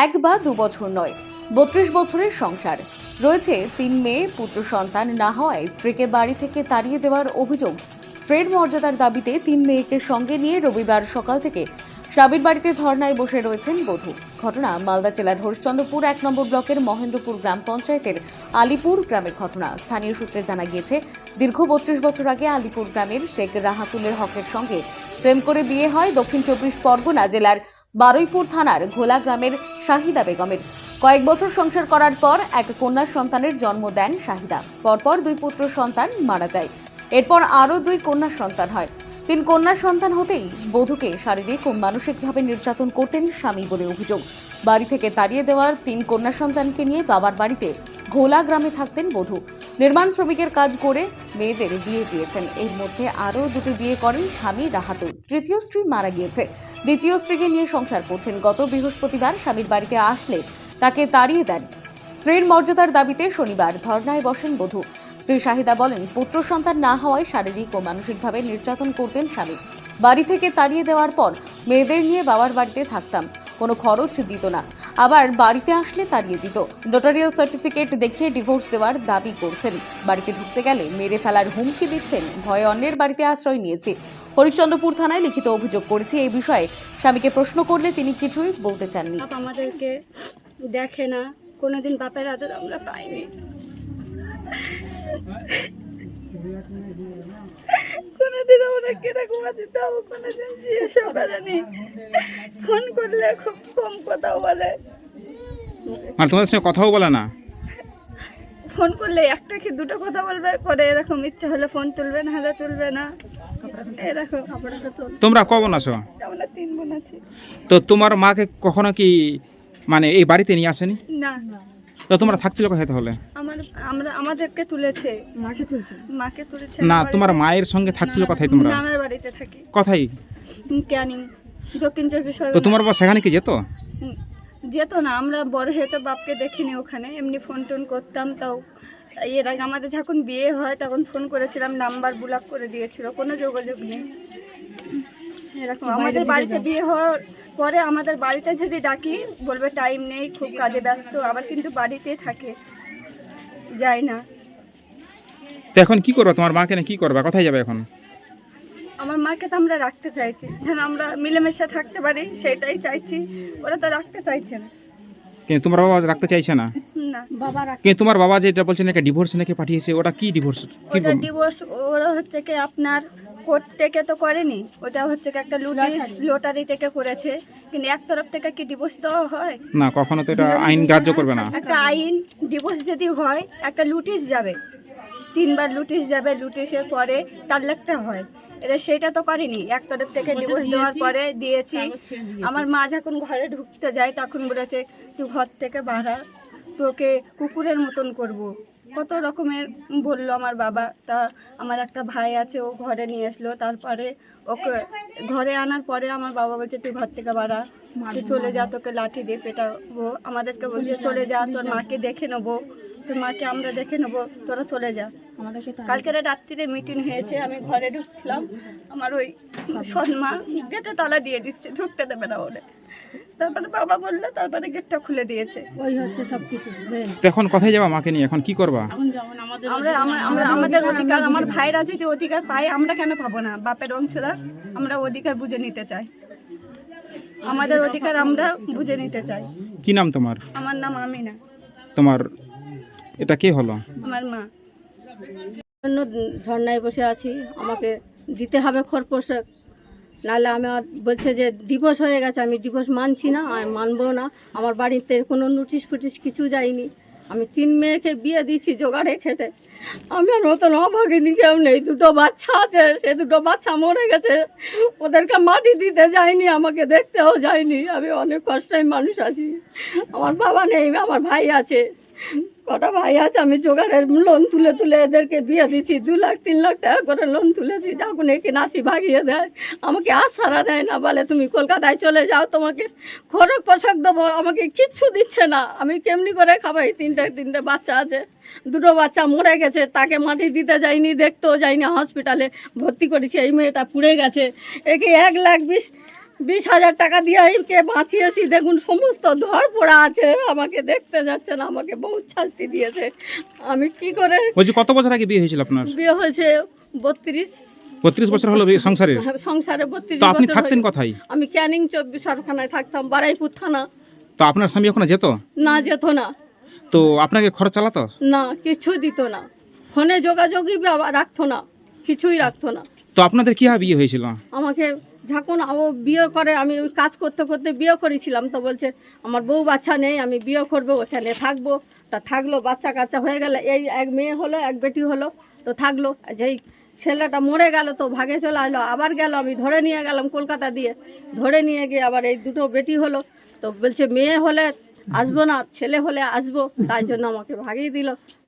এক বা দু বছর নয়, বত্রিশ বছরের সংসার। রয়েছে তিন মেয়ে, পুত্র সন্তান না হওয়ায় স্ত্রীকে বাড়ি থেকে তাড়িয়ে দেওয়ার অভিযোগ। স্ত্রীর মর্যাদার দাবিতে তিন মেয়েকে সঙ্গে নিয়ে রবিবার সকাল থেকে স্বামীর বাড়িতে ধর্নায় বসে রয়েছেন বধূ। ঘটনা মালদা জেলার হরিশ্চন্দ্রপুর এক নম্বর ব্লকের মহেন্দ্রপুর গ্রাম পঞ্চায়েতের আলিপুর গ্রামের ঘটনা। স্থানীয় সূত্রে জানা গিয়েছে, দীর্ঘ বত্রিশ বছর আগে আলিপুর গ্রামের শেখ রাহাতুলের হকের সঙ্গে প্রেম করে বিয়ে হয় দক্ষিণ চব্বিশ পরগনা জেলার বারুইপুর থানার ঘোলা গ্রামের শাহিদা বেগমের। কয়েক বছর সংসার করার পর এক কন্যা সন্তানের জন্ম দেন শাহিদা। পরপর দুই পুত্র সন্তান মারা যায়। এরপর আরও দুই কন্যা সন্তান হয়। তিন কন্যা সন্তান হতেই বধূকে শারীরিক ও মানসিকভাবে নির্যাতন করতেন স্বামী বলে অভিযোগ। বাড়ি থেকে তাড়িয়ে দেওয়ার তিন কন্যা সন্তানকে নিয়ে বাবার বাড়িতে ঘোলা গ্রামে থাকতেন বধূ। নির্মাণ শ্রমিকের কাজ করে মেয়েদের বিয়ে দিয়েছেন। এর মধ্যে আরও দুটি বিয়ে করেন স্বামী রাহাতুল। তৃতীয় স্ত্রী মারা গিয়েছে। দ্বিতীয় স্ত্রীকে নিয়ে সংসার করছেন। গত বৃহস্পতিবার স্বামীর বাড়িতে আসলে তাকে তাড়িয়ে দেন। স্ত্রীর মর্যাদার দাবিতে শনিবার ধর্নায় বসেন বধূ। স্ত্রী শাহিদা বলেন, পুত্র সন্তান না হওয়ায় শারীরিক ও মানসিকভাবে নির্যাতন করতেন স্বামী। বাড়ি থেকে তাড়িয়ে দেওয়ার পর মেয়েদের নিয়ে বাবার বাড়িতে থাকতাম। কোনো খরচ দিত না। আবার বাড়িতে আসলে তাড়িয়ে দিত। নোটারিয়াল সার্টিফিকেট দেখিয়ে ডিভোর্স দেওয়ার দাবি করছেন। বাড়িতে ঢুকতে গেলে মেরে ফেলার হুমকি দিচ্ছেন। ভয়ে অন্যের বাড়িতে আশ্রয় নিয়েছি। হরিশ্চন্দ্রপুর থানায় লিখিত অভিযোগ করেছি এই বিষয়ে। স্বামীকে প্রশ্ন করলে তিনি কিছুই বলতে চাননি। আমাদেরকে দেখে না। কোনোদিন বাপের আদর আমরা পাইনি। কোনোদিন জিজ্ঞাসা করেনি ফোন করলে খুব কম কথা বলে। মানে তোমাদের সঙ্গে কথাও বলে না? ফোন করলে একটা কি দুটো কথা বলবে পরে এরকম ইচ্ছা হলে ফোন তুলবে না হলে তুলবে না। এরকম। তোমরা কখন আসো আমরা তিন বোন আছি। তো তোমার মাকে কখনো কি মানে এই বাড়িতে নিয়ে আসেনি? না। তো তোমরা থাকছিল কোথায় তাহলে? আমরা আমাদেরকে তুলেছে। মাকে তুলছে? মাকে তুলেছে না তোমার মায়ের সঙ্গে থাকছিল কোথায় তোমরা? নানার বাড়িতে থাকি। কোথায় ক্যানিং দক্ষিণ চব্বিশ তো তোমার বাবা সেখানে কি যেত? যেত না আমরা বড় হয়ে তো বাপকে দেখিনি ওখানে। এমনি ফোন টোন করতাম তাও এর আগে আমাদের যখন বিয়ে হয় তখন ফোন করেছিলাম নাম্বার ব্লক করে দিয়েছিল কোনো যোগাযোগ নেই। এরকম আমাদের বাড়িতে বিয়ে হওয়ার পরে আমাদের বাড়িতে যদি ডাকি বলবে টাইম নেই খুব কাজে ব্যস্ত আবার কিন্তু বাড়িতেই থাকে। যায় না। তো এখন কি করবে? তোমার মাকে না কি করবে? কোথায় যাবে এখন? আমার মাকে তো আমরা রাখতে চাইছি। যেন আমরা মিলেমিশে থাকতে পারি সেটাই চাইছি। ওরা তো রাখতে চাইছে না। কিন্তু তোমার বাবা রাখতে চাইছে না? না। বাবা কিন্তু তোমার বাবা যেটা বলছেন ডিভোর্স নাকি পাঠিয়েছে ওটা কি ডিভোর্স কি ওটা ডিভোর্স ওরা হচ্ছে কি আপনার কোর্ট থেকে তো করেনি। ওটা হচ্ছে কি একটা লুটিস লটারি। থেকে করেছে। কিন্তু এক তরফ থেকে কি ডিভোর্স দেওয়া হয়? না কখনো তো এটা আইন গ্রাহ্য করবে না। একটা আইন ডিভোর্স যদি হয় একটা লুটিস যাবে। তিনবার লুটিস যাবে লুটিসের পরে তালাকটা হয়। এটা সেটা তো করেনি। এক তরফ থেকে ডিভোর্স দেওয়ার পরে দিয়েছি। আমার মা যখন ঘরে ঢুকতে যায় তখন বলেছে তুই ঘর থেকে বাড়া। তোকে কুকুরের মতন করব। কত রকমের বলল আমার বাবা। তা আমার একটা ভাই আছে ও ঘরে নিয়ে আসলো। তারপরে ওকে ঘরে আনার পরে আমার বাবা বলছে তুই ঘর থেকে বাড়া তুই চলে যা তোকে লাঠি দিয়ে পেটাবো। আমাদেরকে বলছে চলে যা তোর মাকে দেখে নেব তোর মাকে আমরা দেখে নেব তোরা চলে যা। কালকে রাত্রিরে মিটিং হয়েছে আমি ঘরে ঢুকলাম। আমার ওই সৎমা গেটে তালা দিয়ে দিচ্ছে ঢুকতে দেবে না বলে তারপরে বাবা বলল তারপরে গেটটা খুলে দিয়েছে। তো এখন কোথায় যাবা মাকে নিয়ে? এখন কি করবা? আমরা আমরা আমাদের অধিকার আমার ভাইরা যদি অধিকার পায় আমরা কেন পাবো না? বাপের অংশদার আমরা অধিকার বুঝে নিতে চাই। আমাদের অধিকার আমরা বুঝে নিতে চাই। কি নাম তোমার? আমার নাম আমিনা। তোমার এটা কে হলো? আমার মা। জন্য ধর্নায় বসে আছি আমাকে দিতে হবে খরপোশাক নাহলে আমি আর- বলছে যে ডিভোর্স হয়ে গেছে, আমি ডিভোর্স মানছি না আমি মানবো না। আমার বাড়িতে কোনো নোটিশ ফুটিশ কিছু যায়নি। আমি তিন মেয়েকে বিয়ে দিয়েছি জোগাড়ে খেটে। আমি আর মতন অভাগিনী কেউ নেই, দুটো বাচ্চা আছে, সে দুটো বাচ্চা মরে গেছে। ওদেরকে মাটি দিতে যায়নি, আমাকে দেখতেও যায়নি। আমি অনেক কষ্টের মানুষ আছি। আমার বাবা নেই, আমার ভাই আছে। কটা ভাই আছে, আমি জোগাড়ের লোন তুলে তুলে এদেরকে বিয়ে দিচ্ছি দু লাখ, তিন লাখ টাকা করে লোন তুলেছি, যখন একে নাসি ভাগিয়ে দেয়, আমাকে আর সারা দেয় না, বলে তুমি কলকাতায় চলে যাও, তোমাকে খরচ পোশাক দেবো, আমাকে কিচ্ছু দিচ্ছে না, আমি কেমনি করে খাবাই, তিনটে তিনটে বাচ্চা আছে, দুটো বাচ্চা মরে গেছে, তাকে মাটি দিতে যাইনি, দেখতেও যাইনি হসপিটালে ভর্তি করেছি, এই মেয়েটা পুড়ে গেছে, একে এক লাখ বিশ বিশ হাজার টাকা দিয়ে কে বাঁচিয়েছি? দেখুন সমস্ত ধর পড়া আছে। আমাকে দেখতে যাচ্ছে না আমাকে বহুত শাস্তি দিয়েছে। আমি কি করে বলছি কত বছর আগে বিয়ে হয়েছিল আপনার? বিয়ে হয়েছে বত্রিশ। বত্রিশ বছর হলো সংসারে? সংসারে বত্রিশ তো আপনি থাকতেন হয়ে- কোথায়? আমি ক্যানিং চব্বিশ সরখানায় থাকতাম বারাইপুর থানা। তো আপনার স্বামী ওখানে যেত? না যেত না। তো আপনাকে খরচ চালাতো? না কিছু দিত না। ফোনে যোগাযোগই রাখতো না। কিছুই রাখতো না। তো আপনাদের কীভাবে বিয়ে হয়েছিল? আমাকে যখন ও বিয়ে করে, আমি ওই কাজ করতে করতে বিয়ে করেছিলাম, তো বলছে, আমার বউ বাচ্চা নেই, আমি বিয়ে করব, ওখানে থাকব। তা থাকল, বাচ্চা কাচ্চা হয়ে গেলে, এই এক মেয়ে হলো, এক বেটি হলো, তো থাকল। যেই ছেলেটা মরে গেল, তো ভাগে চলে আসলো আবার গেল, আমি ধরে নিয়ে গেলাম কলকাতা দিয়ে। ধরে নিয়ে গিয়ে আবার এই দুটো বেটি হলো, তো বলছে, মেয়ে হলে আসব না, ছেলে হলে আসব। তাই জন্য আমাকে ভাগিয়ে দিল।